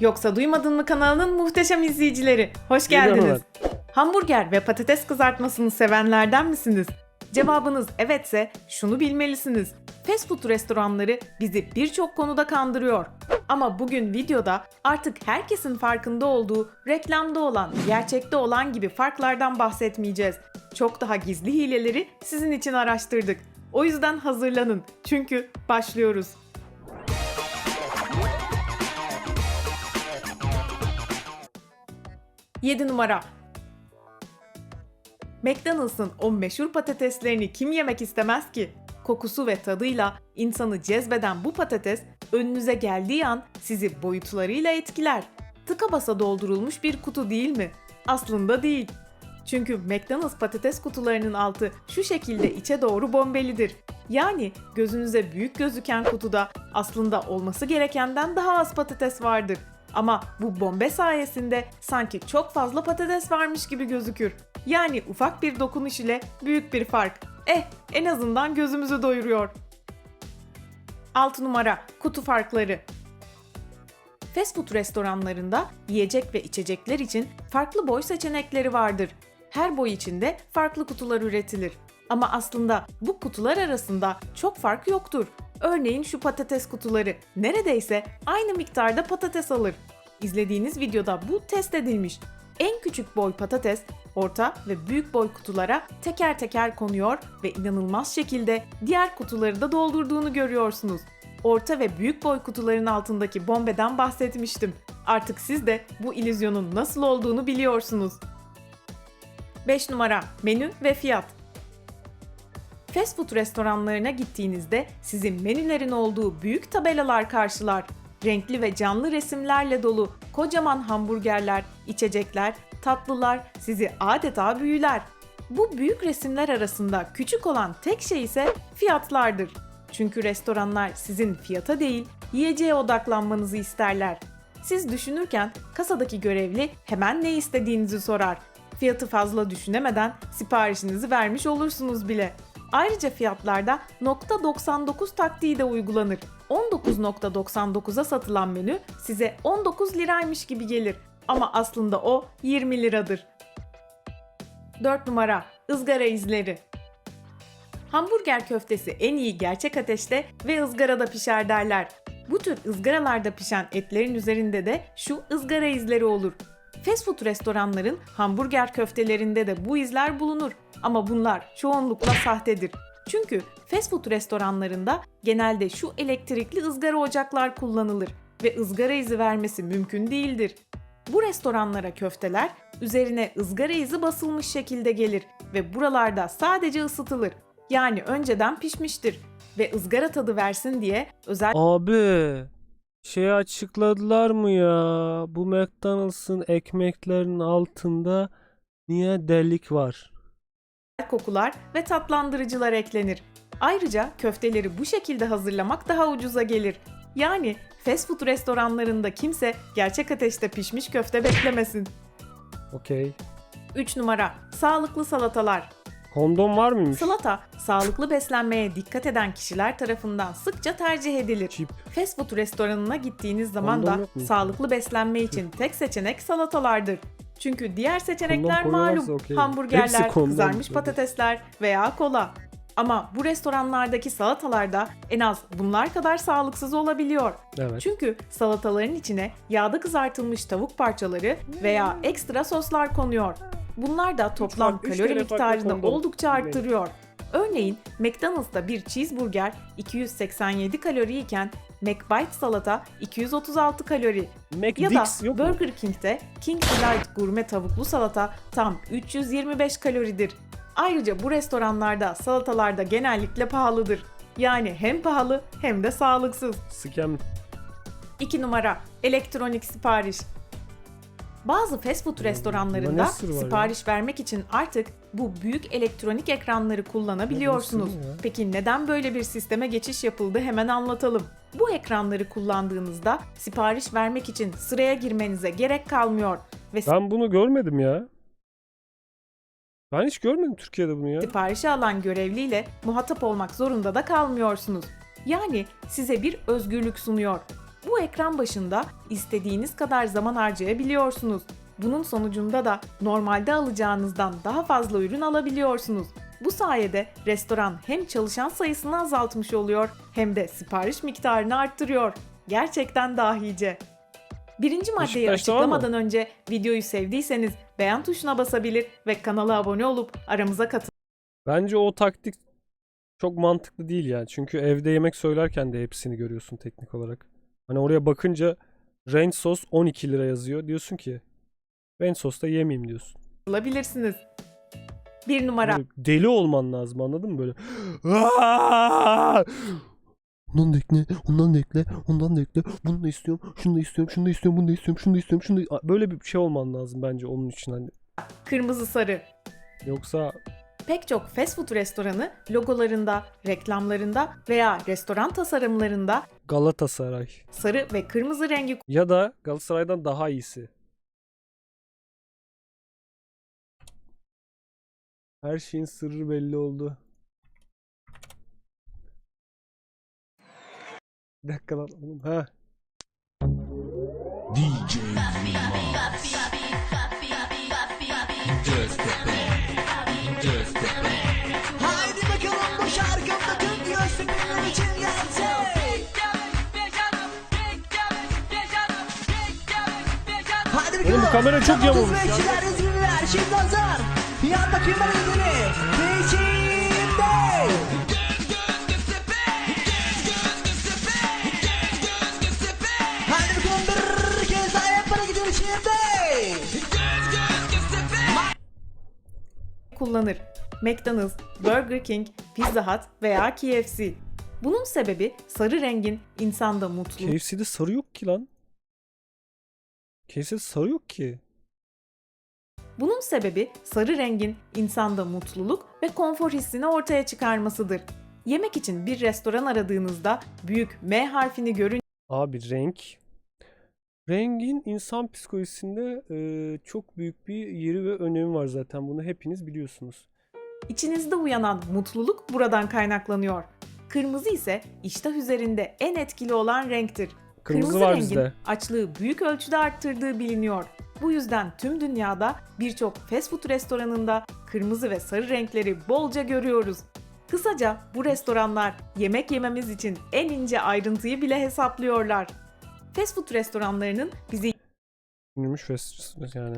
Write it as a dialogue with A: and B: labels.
A: Yoksa Duymadın mı kanalının muhteşem izleyicileri. Hoş geldiniz. Hamburger ve patates kızartmasını sevenlerden misiniz? Cevabınız evetse şunu bilmelisiniz. Fast food restoranları bizi birçok konuda kandırıyor. Ama bugün videoda artık herkesin farkında olduğu reklamda olan, gerçekte olan gibi farklardan bahsetmeyeceğiz. Çok daha gizli hileleri sizin için araştırdık. O yüzden hazırlanın. Çünkü başlıyoruz. Yedi numara McDonald's'ın o meşhur patateslerini kim yemek istemez ki? Kokusu ve tadıyla insanı cezbeden bu patates önünüze geldiği an sizi boyutlarıyla etkiler. Tıka basa doldurulmuş bir kutu değil mi? Aslında değil. Çünkü McDonald's patates kutularının altı şu şekilde içe doğru bombelidir. Yani gözünüze büyük gözüken kutuda aslında olması gerekenden daha az patates vardır. Ama bu bombe sayesinde sanki çok fazla patates varmış gibi gözükür. Yani ufak bir dokunuş ile büyük bir fark. Eh, en azından gözümüzü doyuruyor. 6 numara kutu farkları. Fast food restoranlarında yiyecek ve içecekler için farklı boy seçenekleri vardır. Her boy içinde farklı kutular üretilir. Ama aslında bu kutular arasında çok fark yoktur. Örneğin şu patates kutuları neredeyse aynı miktarda patates alır. İzlediğiniz videoda bu test edilmiş. En küçük boy patates, orta ve büyük boy kutulara teker teker konuyor ve inanılmaz şekilde diğer kutuları da doldurduğunu görüyorsunuz. Orta ve büyük boy kutuların altındaki bombeden bahsetmiştim. Artık siz de bu illüzyonun nasıl olduğunu biliyorsunuz. 5 numara menü ve fiyat. Fast food restoranlarına gittiğinizde sizi menülerin olduğu büyük tabelalar karşılar. Renkli ve canlı resimlerle dolu kocaman hamburgerler, içecekler, tatlılar sizi adeta büyüler. Bu büyük resimler arasında küçük olan tek şey ise fiyatlardır. Çünkü restoranlar sizin fiyata değil, yiyeceğe odaklanmanızı isterler. Siz düşünürken kasadaki görevli hemen ne istediğinizi sorar. Fiyatı fazla düşünemeden siparişinizi vermiş olursunuz bile. Ayrıca fiyatlarda .99 taktiği de uygulanır. 19.99'a satılan menü size 19 liraymış gibi gelir ama aslında o 20 liradır. 4 numara ızgara izleri. Hamburger köftesi en iyi gerçek ateşte ve ızgarada pişer derler. Bu tür ızgaralarda pişen etlerin üzerinde de şu ızgara izleri olur. Fast food restoranların hamburger köftelerinde de bu izler bulunur ama bunlar çoğunlukla sahtedir. Çünkü fast food restoranlarında genelde şu elektrikli ızgara ocaklar kullanılır ve ızgara izi vermesi mümkün değildir. Bu restoranlara köfteler üzerine ızgara izi basılmış şekilde gelir ve buralarda sadece ısıtılır. Yani önceden pişmiştir ve ızgara tadı versin diye özel
B: Abi şey açıkladılar mı ya? Bu McDonald's'ın ekmeklerinin altında niye delik var?
A: kokular ve tatlandırıcılar eklenir. Ayrıca köfteleri bu şekilde hazırlamak daha ucuza gelir. Yani fast food restoranlarında kimse gerçek ateşte pişmiş köfte beklemesin.
B: Okey.
A: 3 numara sağlıklı salatalar.
B: Kondom var mıymış?
A: Salata, sağlıklı beslenmeye dikkat eden kişiler tarafından sıkça tercih edilir.
B: Çip.
A: Fast food restoranına gittiğiniz zaman
B: Kondom
A: da
B: mu?
A: sağlıklı beslenme için tek seçenek salatalardır. Çünkü diğer seçenekler
B: Kondom koyuyorlarsa
A: malum
B: okey.
A: hamburgerler,
B: kondom.
A: kızarmış patatesler veya kola. Ama bu restoranlardaki salatalarda en az bunlar kadar sağlıksız olabiliyor.
B: Evet.
A: Çünkü salataların içine yağda kızartılmış tavuk parçaları veya ekstra soslar konuyor. Bunlar da toplam
B: üç
A: kalori miktarını oldukça arttırıyor. Örneğin McDonald's'ta bir cheeseburger 287 kalori iken McBite salata 236 kalori. Ya da
B: McDix yok mu?
A: Burger King'de King Delight gurme tavuklu salata tam 325 kaloridir. Ayrıca bu restoranlarda salatalar da genellikle pahalıdır. Yani hem pahalı hem de sağlıksız.
B: Scam.
A: 2 numara elektronik sipariş. Bazı fast food restoranlarında
B: ne sır var ya?
A: sipariş vermek için artık bu büyük elektronik ekranları kullanabiliyorsunuz. Peki neden böyle bir sisteme geçiş yapıldı hemen anlatalım. Bu ekranları kullandığınızda sipariş vermek için sıraya girmenize gerek kalmıyor ve
B: Ben bunu görmedim ya. Ben hiç görmedim Türkiye'de bunu ya.
A: siparişi alan görevliyle muhatap olmak zorunda da kalmıyorsunuz. Yani size bir özgürlük sunuyor. Bu ekran başında istediğiniz kadar zaman harcayabiliyorsunuz. Bunun sonucunda da normalde alacağınızdan daha fazla ürün alabiliyorsunuz. Bu sayede restoran hem çalışan sayısını azaltmış oluyor hem de sipariş miktarını arttırıyor. Gerçekten dahice. Birinci maddeyi açıklamadan önce videoyu sevdiyseniz beğen tuşuna basabilir ve kanala abone olup aramıza katılabilirsiniz.
B: Bence o taktik çok mantıklı değil yani. Çünkü evde yemek söylerken de hepsini görüyorsun teknik olarak. Hani oraya bakınca ranch sos 12 lira yazıyor. Diyorsun ki ranch sos da yemeyeyim diyorsun.
A: olabilirsiniz. Bir numara
B: Böyle deli olman lazım anladın mı böyle? Ondan da ekle, ondan da ekle, ondan da ekle. Bunu da istiyorum, şunu da istiyorum, şunu da istiyorum, bunu da istiyorum, şunu da istiyorum, şunu da... Böyle bir şey olman lazım bence onun için hani.
A: kırmızı sarı.
B: Yoksa
A: Pek çok fast food restoranı logolarında, reklamlarında veya restoran tasarımlarında
B: Galatasaray.
A: sarı ve kırmızı rengi
B: Ya da Galatasaray'dan daha iyisi. Her şeyin sırrı belli oldu. Bir dakika lan oğlum. Ha. Oğlum bu kamera çok yamulmuş ya.
C: İzmirliler şimdi hazır. Yan bakayım bana yüzünü. Peşimde. Hadi bakalım bir kez daha yap bana gidiyor şimdi.
A: kullanır. McDonald's, Burger King, Pizza Hut veya KFC. Bunun sebebi sarı rengin insanda mutluluk,
B: KFC'de sarı yok ki lan. KFC'de sarı yok ki.
A: Bunun sebebi sarı rengin insanda mutluluk ve konfor hissini ortaya çıkarmasıdır. Yemek için bir restoran aradığınızda büyük M harfini görünce
B: Abi renk. Rengin insan psikolojisinde e, çok büyük bir yeri ve önemi var zaten. Bunu hepiniz biliyorsunuz.
A: İçinizde uyanan mutluluk buradan kaynaklanıyor. Kırmızı ise iştah üzerinde en etkili olan renktir.
B: Kırmızı var
A: rengin
B: bizde.
A: açlığı büyük ölçüde arttırdığı biliniyor. Bu yüzden tüm dünyada birçok fast food restoranında kırmızı ve sarı renkleri bolca görüyoruz. Kısaca bu restoranlar yemek yememiz için en ince ayrıntıyı bile hesaplıyorlar. Fast food restoranlarının bizi
B: Ünlümüş yani.